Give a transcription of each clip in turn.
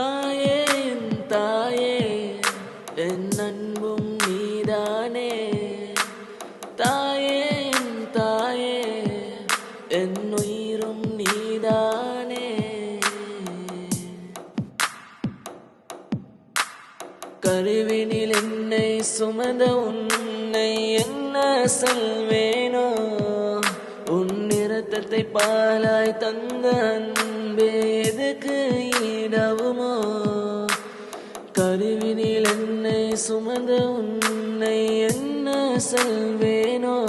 தாயே என் தாயே என் அன்பும் நீதானே. தாயே என் தாயே என் உயிரும் நீதானே. கருவினில் என்னை சுமந்த உன்னை என்ன சொல்வேனோ? உன் நிறத்தத்தை பாலாய் தந்த அன்பேதுக்கு இடவுமோ? கருவினில் என்னை சுமந்த உன்னை என்ன செல்வேனோ?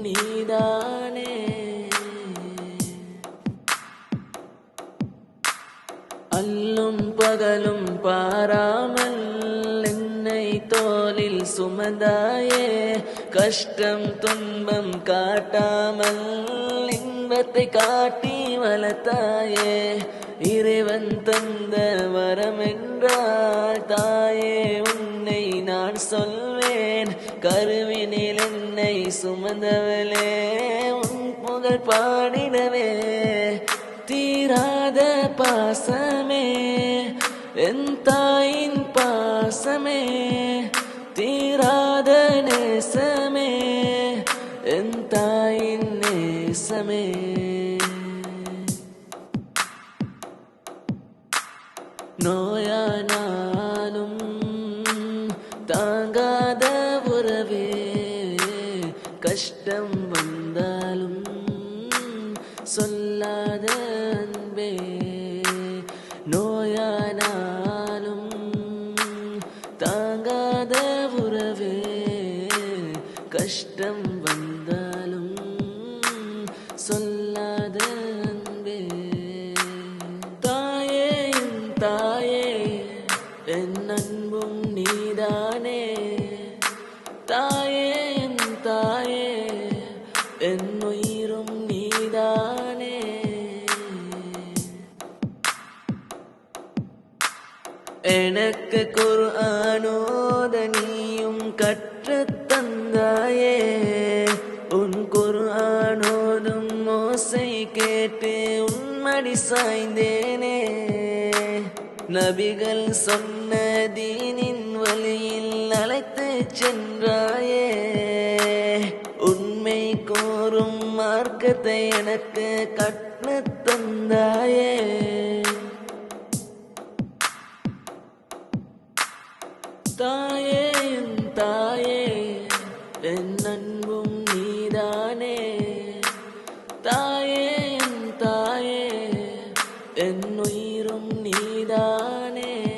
நீதானே. அல்லும் பகலும் பாராமல் என்னை தோலில் சுமந்தாயே. கஷ்டம் துன்பம் காட்டாமல் இன்பத்தை காட்டி வளர்த்தாயே. இறைவன் தந்த வரம் சொல்வேன் கருவினில் என்னை சுமந்தவளே உன் புகழ் பாடினவே தீராத பாசமே என் தாயின் பாசமே தீராத நேசமே என் தாயின் நேசமே. நோயானா கஷ்டம் வந்தாலும் சொல்லாத அன்பே. நோயானாலும் தாங்காத உறவே. கஷ்டம் வந்தாலும் எனக்கு குர்ஆனோத நீயும் கற்று தந்தாயே. உன் குர்ஆனோதும் மோசை கேட்டு உன்மடி சாய்ந்தேனே. நபிகள் சொன்ன தீனின் வழியில் அழைத்து சென்றாயே. உண்மை கோரும் மார்க்கத்தை எனக்கு கற்றுத் தந்தாயே. தாயே தாயே என் அன்பும் நீதானே. தாயே தாயே என் உயிரும் நீதானே.